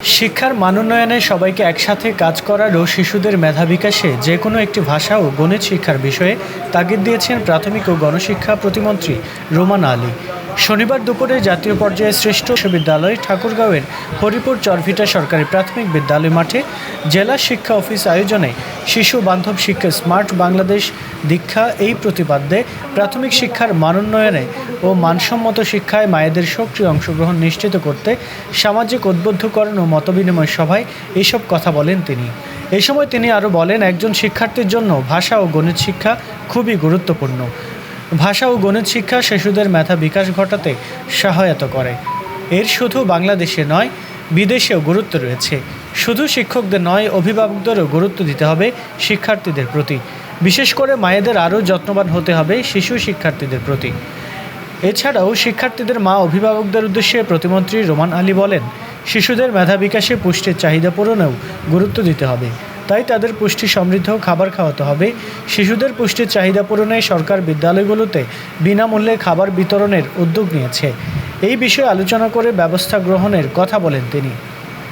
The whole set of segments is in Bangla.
শিক্ষার মানোন্নয়নে সবাইকে একসাথে কাজ করার ও শিশুদের মেধা বিকাশে যে কোনো একটি ভাষা ও গণিত শিক্ষার বিষয়ে তাগিদ দিয়েছেন প্রাথমিক ও গণশিক্ষা প্রতিমন্ত্রী রোমান আলী। শনিবার দুপুরে জাতীয় পর্যায়ে শ্রেষ্ঠ বিশ্ববিদ্যালয় ঠাকুরগাঁওয়ের হরিপুর চরভিটা সরকারি প্রাথমিক বিদ্যালয় মাঠে জেলা শিক্ষা অফিস আয়োজনে শিশু বান্ধব শিক্ষা স্মার্ট বাংলাদেশ দীক্ষা এই প্রতিপাদ্যে প্রাথমিক শিক্ষার মানোন্নয়নে ও মানসম্মত শিক্ষায় মায়েদের সক্রিয় অংশগ্রহণ নিশ্চিত করতে সামাজিক উদ্বুদ্ধকরণ ও মতবিনিময় সভায় এইসব কথা বলেন তিনি। এই সময় তিনি আরও বলেন, একজন শিক্ষার্থীর জন্য ভাষা ও গণিত শিক্ষা খুবই গুরুত্বপূর্ণ। ভাষা ও গণিত শিক্ষা শিশুদের মেধা বিকাশ ঘটাতে সহায়তা করে। এর শুধু বাংলাদেশে নয়, বিদেশেও গুরুত্ব রয়েছে। শুধু শিক্ষকদের নয়, অভিভাবকদেরও গুরুত্ব দিতে হবে শিক্ষার্থীদের প্রতি। বিশেষ করে মায়েদের আরও যত্নবান হতে হবে শিশু শিক্ষার্থীদের প্রতি। এছাড়াও শিক্ষার্থীদের মা অভিভাবকদের উদ্দেশ্যে প্রতিমন্ত্রী রোমান আলী বলেন শিশুদের মেধা বিকাশে পুষ্টির চাহিদা পূরণেও গুরুত্ব দিতে হবে। তাই তাদের পুষ্টি সমৃদ্ধ খাবার খাওয়াতে হবে। শিশুদের পুষ্টির চাহিদা পূরণে সরকার বিদ্যালয়গুলোতে বিনামূল্যে খাবার বিতরণের উদ্যোগ নিয়েছে। এই বিষয়ে আলোচনা করে ব্যবস্থা গ্রহণের কথা বলেন তিনি।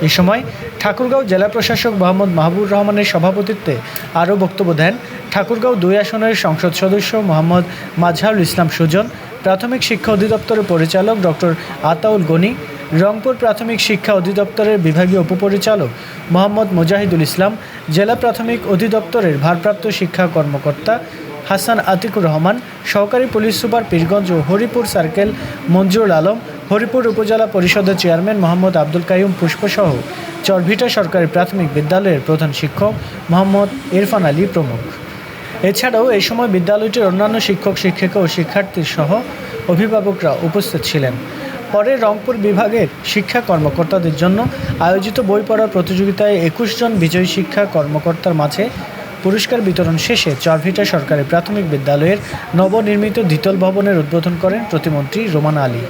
এ সময় ঠাকুরগাঁও জেলা প্রশাসক মোহাম্মদ মাহবুব রহমানের সভাপতিত্বে আরও বক্তব্য দেন ঠাকুরগাঁও দুই আসনের সংসদ সদস্য মোহাম্মদ মাজহারুল ইসলাম সুজন, প্রাথমিক শিক্ষা অধিদপ্তরের পরিচালক ডক্টর আতাউল গনি রংপুর প্রাথমিক শিক্ষা অধিদপ্তরের বিভাগীয় উপপরিচালক মোহাম্মদ মুজাহিদুল ইসলাম, জেলা প্রাথমিক অধিদপ্তরের ভারপ্রাপ্ত শিক্ষা কর্মকর্তা হাসান আতিকুর রহমান, সহকারী পুলিশ সুপার পীরগঞ্জ ও হরিপুর সার্কেল মঞ্জুরুল আলম, হরিপুর উপজেলা পরিষদের চেয়ারম্যান মোহাম্মদ আব্দুল কাইম পুষ্পসহ, চরভিটা সরকারি প্রাথমিক বিদ্যালয়ের প্রধান শিক্ষক মোহাম্মদ ইরফান আলী প্রমুখ। এছাড়াও এই সময় বিদ্যালয়টির অন্যান্য শিক্ষক, শিক্ষিকা ও শিক্ষার্থী সহ অভিভাবকরা উপস্থিত ছিলেন। পরে রংপুর বিভাগের শিক্ষা কর্মকর্তাদের জন্য আয়োজিত বই পড়ার প্রতিযোগিতায় একুশ জন বিজয়ী শিক্ষা কর্মকর্তার মাঝে পুরস্কার বিতরণ শেষে চরভিটা সরকারি প্রাথমিক বিদ্যালয়ের নবনির্মিত দ্বিতল ভবনের উদ্বোধন করেন প্রতিমন্ত্রী রোমান আলী।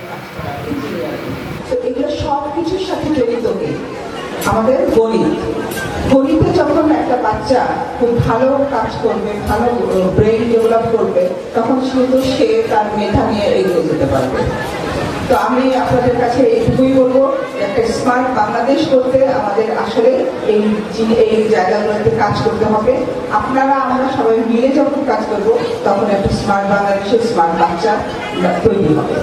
আমাদের গণিত। গণিতে যখন একটা বাচ্চা খুব ভালো কাজ করবে, ভালো ব্রেন ডেভেলপ করবে, তখন কিন্তু সে তার মেধা নিয়ে এগিয়ে যেতে পারবে। তো আমি আপনাদের কাছে এইটুকুই বলব, একটা স্মার্ট বাংলাদেশ করতে আমাদের আসলে এই এই জায়গাগুলোতে কাজ করতে হবে। আপনারা, আমরা সবাই মিলে যখন কাজ করব, তখন একটা স্মার্ট বাংলাদেশের স্মার্ট বাচ্চা তৈরি হবে।